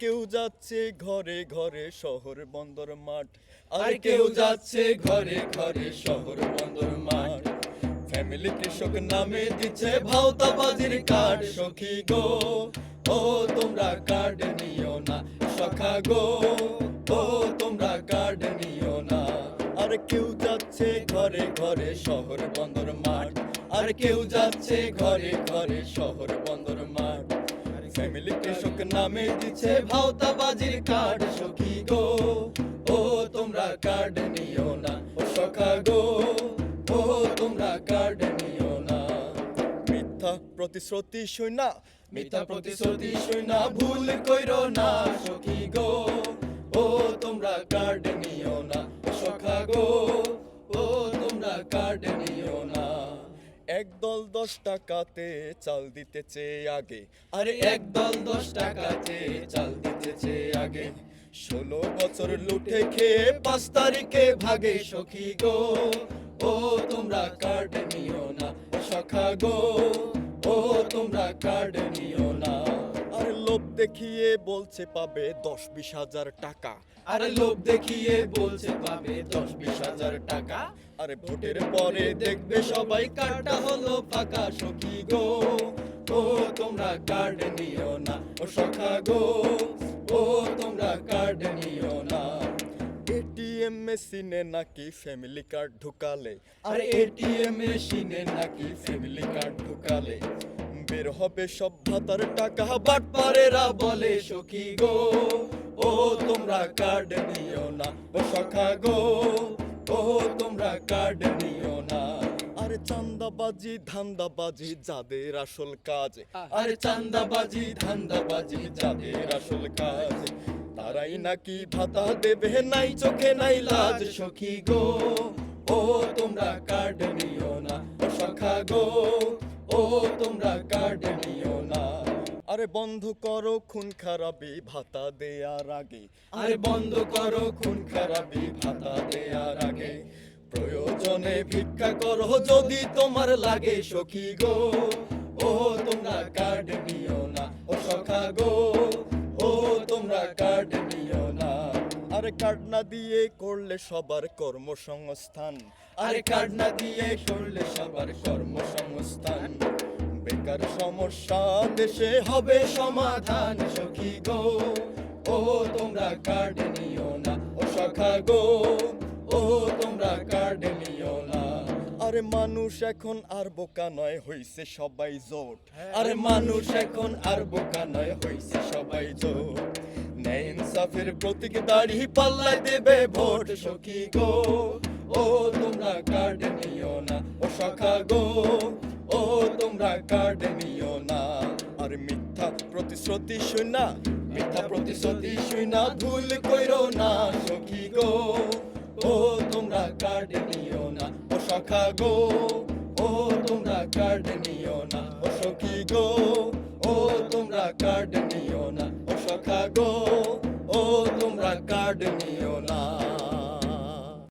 কেউ যাচ্ছে ঘরে ঘরে শহর বন্দর মাঠ। আর কেউ যাচ্ছে ঘরে ঘরে শহর বন্দর মাঠ। ফ্যামিলি কৃষক নামে দিচ্ছে ভাওতাবাজির কার্ড। সখী গো ও তোমরা কার্ড নিও না। সখা গো ও তোমরা কার্ড নিও না। আর কেউ যাচ্ছে ঘরে ঘরে শহর বন্দর মাঠ। আর কেউ যাচ্ছে ঘরে ঘরে শহর বন্দর ফ্যামিলি কৃষক নামে দিচ্ছে কার্ড গো। ও, তোমরা কার্ড নিও না। ও, সখা গো। ও, তোমরা কার্ড নিও না। মিথ্যা প্রতিশ্রুতি শুনা মিথ্যা প্রতিশ্রুতি শুনা ভুল কইরো না, সখী গো। ও, তোমরা কার্ড একদল দশ টাকাতে চাল দিতেছে আগে। আরে এক দল দশ টাকাতে চাল দিতেছে আগে। ষোলো বছর লুটে খেয়ে পাঁচ তারিখে ভাগে সখী গো। ও তোমরা কার্ড নিও না সখা গো। ও তোমরা কার্ড নিও না। আর লোভ দেখিয়ে বলছে পাবে দশ বিশ হাজার টাকা। আরে লোভ দেখিয়ে বলছে পাবে দশ বিশ হাজার টাকা। আরে ভোটের পরে দেখবে সবাই কার্ডটা হলো ফাঁকা, সখী গো। ও, তোমরা কার্ড নিও না। ও, সখা গো। ও, তোমরা কার্ড নিও না। এটিএম মেশিনে নাকি ফ্যামিলি কার্ড ঢুকালে? আর এটিএম মেশিনে নাকি ফ্যামিলি কার্ড ঢুকালে? বের হবে সব ভাতার টাকা বাটপারেরা বলে, সখী গো। ও, তোমরা কার্ড নিও না। ও, সখা গো। তোমরা কার্ড নিও না। আরে চান্দাবাজি ধান্দাবাজি যাদের আসল কাজ। আরে চান্দাবাজি ধান্দাবাজি যাদের আসল কাজ। তারাই নাকি ভাতা দেবে নাই চোখে নাই লাজ। সখী গো ও তোমরা কার্ড নিও না। সখা গো ও তোমরা কার্ড নিও আরে বন্ধ করো খুন খারাপি ভাতা দেয়ার আগে। আরে বন্ধ করো খুন খারাপি ভাতা দেয়ার আগে। প্রয়োজনে ভিক্ষা করো যদি তোমার লাগে সখী গো। ও তোমরা কার্ড নিও না ও সখা গো। ও তোমরা কার্ড নিও না। আরে কার্ড না দিয়ে করলে সবার কর্মসংস্থান। আরে কার্ড না দিয়ে করলে সবার কর্মসংস্থান। বেকার সমস্যা, দেশে হবে সমাধান, সখী গো। ও, তোমরা কার্ড নিও না। ও, সখা গো। ও, তোমরা কার্ড নিও না। আরে মানুষ এখন আর বোকা নয়, হইছে সবাই জোট। আরে মানুষ এখন আর বোকা নয়, হইছে সবাই ন্যায় ইনসাফের প্রতীক, দাড়ি পাল্লায় দেবে ভোট, সখী গো। ও, তোমরা কার্ড নিও না। ও, সখা গো। তোমরা কার্ড নিও না। আর মিথ্যা প্রতিশ্রুতি শুনা মিথ্যা প্রতিশ্রুতি শুনা ভুল কইরো না সখী গো। ও, তোমরা কার্ড নিও না, ও সখা গো। ও, তোমরা কার্ড নিও না, ও সখী গো। ও, তোমরা কার্ড